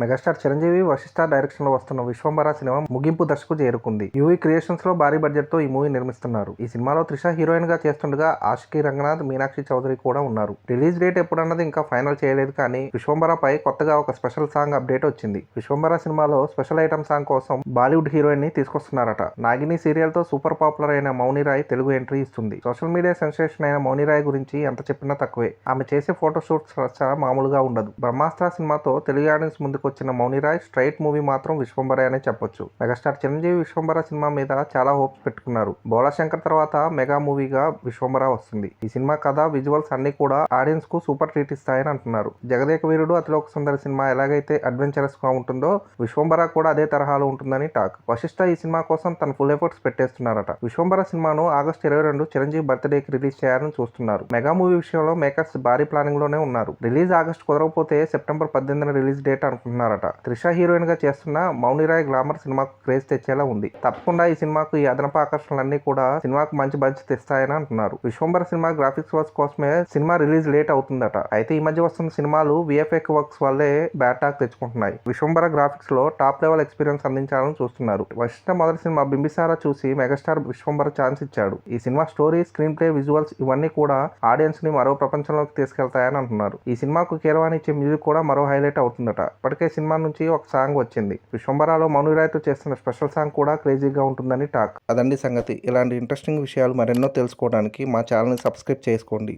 Megastar Chiranjeevi Vashishtha డైరెక్షన్లో వస్తున్న Vishwambhara cinema ముగింపు దశకు చేరుకుంది. యూవీ క్రియేషన్స్లో భారీ బడ్జెట్తో ఈ మూవీ నిర్మిస్తున్నారు. ఈ సినిమాలో త్రిష హీరోయిన్గా చేస్తుండగా ఆషికి రంగనాథ్ మీనాక్షి చౌదరి కూడా ఉన్నారు. రిలీజ్ డేట్ ఎప్పుడన్నది ఇంకా ఫైనల్ చేయలేదు కానీ విశ్వంబర పై కొత్తగా ఒక స్పెషల్ సాంగ్ అప్డేట్ వచ్చింది. విశ్వంబర సినిమాలో స్పెషల్ ఐటమ్ సాంగ్ కోసం బాలీవుడ్ హీరోయిన్ని తీసుకొస్తున్నారట. నాగిని సీరియల్తో సూపర్ పాపులర్ అయిన మౌని రాయ్ తెలుగు ఎంట్రీ ఇస్తుంది. సోషల్ మీడియా సెన్సేషన్ అయిన మౌని రాయ్ గురించి ఎంత చెప్పినా తక్కువే. ఆమె చేసే ఫోటోషూట్స్ మామూలుగా ఉండదు. బ్రహ్మాస్త్ర సినిమాతో తెలుగు ఆడియన్స్ ముందుకు వచ్చిన మౌనిరాయ్ స్ట్రైట్ మూవీ మాత్రం విశ్వంబర అనే చెప్పొచ్చు. మెగాస్టార్ చిరంజీవి విశ్వంబర సినిమా మీద చాలా హోప్స్ పెట్టుకున్నారు. బోలాశంకర్ తర్వాత మెగా మూవీగా విశ్వంబర వస్తుంది. ఈ సినిమా కథ విజువల్స్ అన్ని కూడా ఆడియన్స్కు సూపర్ ట్రీట్ ఇస్తాయని అంటున్నారు. జగదేక వీరుడు అతిలోక సుందర సినిమా ఎలాగైతే అడ్వెంచరస్గా ఉంటుందో విశ్వంబర కూడా అదే తరహాలో ఉంటుందని టాక్. వశిష్ట ఈ సినిమా కోసం తన ఫుల్ ఎఫర్ట్స్ పెట్టేస్తున్నారట. విశ్వంబర సినిమాను ఆగస్ట్ ఇరవై రెండు చిరంజీవి బర్త్డేకి రిలీజ్ చేయాలని చూస్తున్నారు. మెగా మూవీ విషయంలో మేకర్స్ భారీ ప్లానింగ్లోనే ఉన్నారు. రిలీజ్ ఆగస్ట్ కుదరకపోతే సెప్టెంబర్ పద్దెనిమిదిన రిలీజ్ డేట్ ఉన్నారట. త్రిష హీరోయిన్గా చేస్తున్న మౌనిరాయ్ గ్లామర్ సినిమాకు క్రేజ్ తెచ్చేలా ఉంది. తప్పకుండా ఈ సినిమాకు ఈ అదనపు ఆకర్షణలన్నీ కూడా సినిమాకు మంచి బడ్జెట్ తెస్తాయని అంటున్నారు. విశ్వంబర సినిమా గ్రాఫిక్స్ వర్క్స్ కోసమే సినిమా రిలీజ్ లేట్ అవుతుందట. అయితే ఈ మధ్య వస్తున్న సినిమాలు విఎఫ్ఎక్ వర్క్స్ వల్లే బ్యాడ్ టాక్ తెచ్చుకుంటున్నాయి. విశ్వంబర గ్రాఫిక్స్లో టాప్ లెవెల్ ఎక్స్పీరియన్స్ అందించాలని చూస్తున్నారు. వశిష్ట మొదటి సినిమా బింబిసారా చూసి మెగాస్టార్ విశ్వంబర ఛాన్స్ ఇచ్చాడు. ఈ సినిమా స్టోరీ స్క్రీన్ ప్లే విజువల్స్ ఇవన్నీ కూడా ఆడియన్స్ని మరో ప్రపంచంలోకి తీసుకెళ్తాయని అంటున్నారు. ఈ సినిమాకు కీరవాణి ఇచ్చే మ్యూజిక్ కూడా మరో హైలైట్ అవుతుందట. ఇప్పటికే సినిమా నుంచి ఒక సాంగ్ వచ్చింది. విశ్వంబరాలో మనురాయ్తో చేస్తున్న స్పెషల్ సాంగ్ కూడా క్రేజీగా ఉంటుందని టాక్. అదండి సంగతి. ఇలాంటి ఇంట్రెస్టింగ్ విషయాలు మరెన్నో తెలుసుకోవడానికి మా ఛానల్ని సబ్స్క్రైబ్ చేసుకోండి.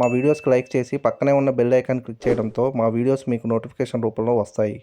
మా వీడియోస్కి లైక్ చేసి పక్కనే ఉన్న బెల్ ఐకాన్ క్లిక్ చేయడంతో మా వీడియోస్ మీకు నోటిఫికేషన్ రూపంలో వస్తాయి.